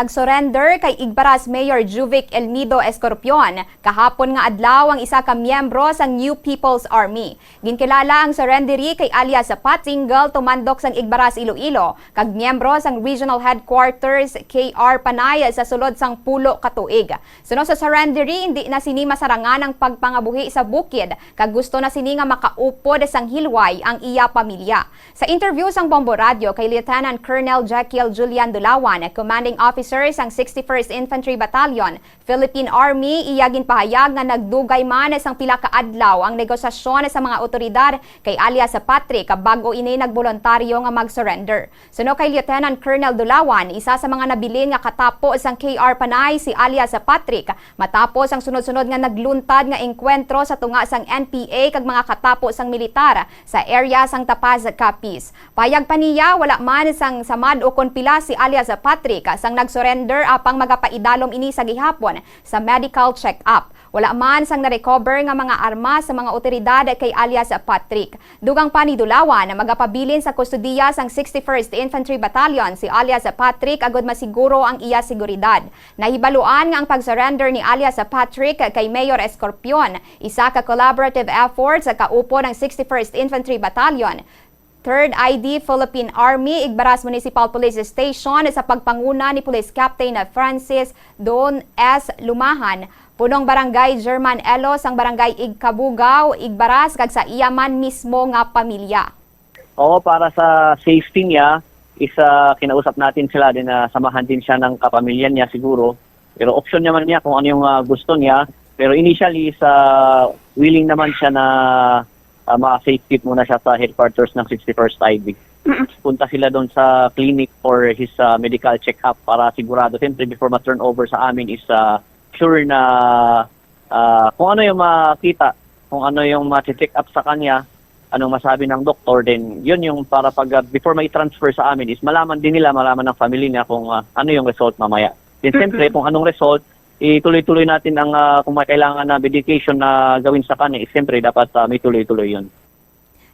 nagsurrender kay Igbaras Mayor Juvic Elmido Escorpion kahapon nga adlaw ang isa ka miyembro sa New People's Army. Ginkilala ang surrendery kay alias Pat Single tumandok sang Igbaras Iloilo kag miyembro sang Regional Headquarters KR Panay sa sulod sang pulo ka tuig. Suno sa surrendery hindi na sini masarangan ang pagpangabuhi sa bukid kag gusto na sini nga makaupod sang hilway ang iya pamilya. Sa interview sang Bombo Radio kay Lieutenant Colonel Jekyll Julian Dulawan, commanding officer sang 61st Infantry Battalion, Philippine Army, iya ginpahayag nga nagdugay man sang pila ka adlaw ang negosasyon sa mga otoridad kay alias sa Patrick bago ini nagboluntaryo nga mag-surrender. Suno kay Lieutenant Colonel Dulawan, isa sa mga nabilin nga katapo sang KR Panay si alias sa Patrick matapos ang sunod-sunod nga nagluntad nga engkwentro sa tunga sang NPA kag mga katapo sang militar sa area sang Tapaz Capiz. Payag pa niya wala man sang samad o konpila si alias sa Patrick sang nag-surrender apang magapaidalom ini sa gihapon sa medical check-up. Wala man sang na-recover nga mga armas sa mga otoridad kay alias Patrick. Dugang pa ni Dulawan na magapabilin sa kustudiya sang 61st Infantry Battalion si alias Patrick agod masiguro ang iya seguridad. Nahibaluan nga ang pag-surrender ni alias Patrick kay Mayor Escorpion, isa ka collaborative effort sa kaupo ng 61st Infantry Battalion 3rd ID Philippine Army, Igbaras Municipal Police Station sa pagpanguna ni Police Captain Francis Don S. Lumahan. Punong barangay German Elos ang barangay Igkabugaw, Igbaras, kag sa iyaman mismo nga pamilya. Oo, para sa safety niya, isa kinausap natin sila din na samahan din siya ng kapamilya niya siguro. Pero option naman niya kung ano yung ah, gusto niya. Pero initially, sa willing naman siya na uh, ma-safety muna siya sa headquarters ng 61st IB. Punta sila doon sa clinic for his ah, medical check-up para sigurado. Siyempre, before ma-turn over sa amin is ah, sure na ah, kung ano yung makita, kung ano yung ma-check up sa kanya, anong masabi ng doktor, then yun yung para pag ah, before may transfer sa amin is malaman din nila, malaman ng family niya kung ah, ano yung result mamaya. Then siyempre, kung anong result, ituloy-tuloy natin ang ah, kung may kailangan na medication na gawin sa kanya, siyempre dapat ah, may tuloy-tuloy yun.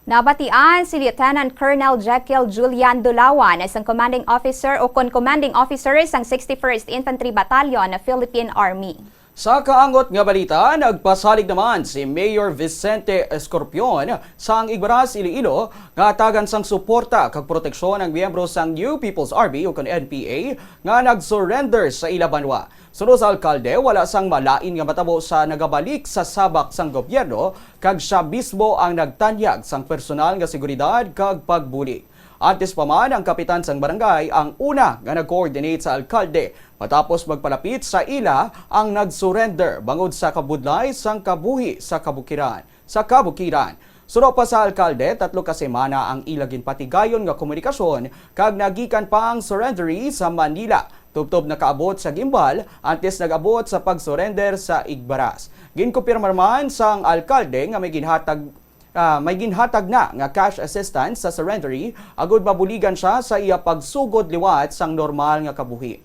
Nabatian si Lieutenant Colonel Jekyll Julian Dulawan isang commanding officer o kon commanding officer sang 61st Infantry Battalion ng Philippine Army. Sa kaangot nga balita, nagpasalig naman si Mayor Vicente Escorpion sang Igbaras, Iloilo nga tagan sang suporta kag proteksyon ng miyembro sang New People's Army o kan NPA nga nag-surrender sa Ilabanwa. Sunod sa alkalde, wala sang malain nga matabo sa nagabalik sa sabak sang gobyerno kag siya mismo ang nagtanyag sang personal nga seguridad kag pagbuli. Antes pa man ang kapitan sang barangay ang una nga nag-coordinate sa alkalde matapos magpalapit sa ila ang nag-surrender bangod sa kabudlay sang kabuhi sa kabukiran. Sa kabukiran, Suno pa sa alkalde, tatlo ka semana ang ilagin patigayon nga komunikasyon kag nagikan pa ang surrendery sa Manila. Tubtob nakaabot sa gimbal antes nagabot sa pag-surrender sa Igbaras. Ginkumpirma man sang alkalde nga may ginhatag Ah, may ginhatag na nga cash assistance sa surrendery agud mabuligan siya sa iya pagsugod liwat sang normal nga kabuhi.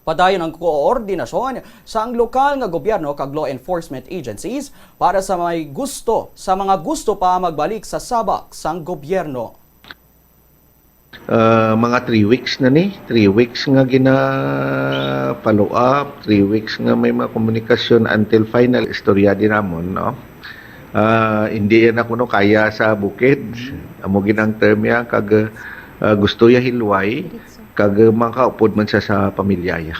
Padayon ang koordinasyon sa ang lokal nga gobyerno kag law enforcement agencies para sa may gusto sa mga gusto pa magbalik sa sabak sang gobyerno. Uh, mga 3 weeks na ni 3 weeks nga gina follow up 3 weeks nga may mga komunikasyon until final istorya din namon no uh, hindi yan ako no kaya sa bukid. Amo ginang term ya kag uh, gusto ya hilway kag makaupod man siya sa pamilya ya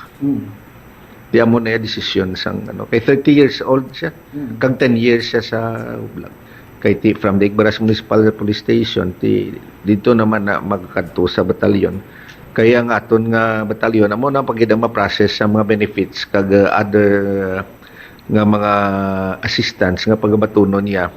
di amo na desisyon sang ano kay 30 years old siya kag 10 years siya sa Ublag kay ti from the Igbaras Municipal Police Station ti dito naman na magkadto sa batalyon. Kaya nga aton nga batalyon amo na pagida ma-process sa mga benefits kag uh, other nga mga assistance nga pagabatunon niya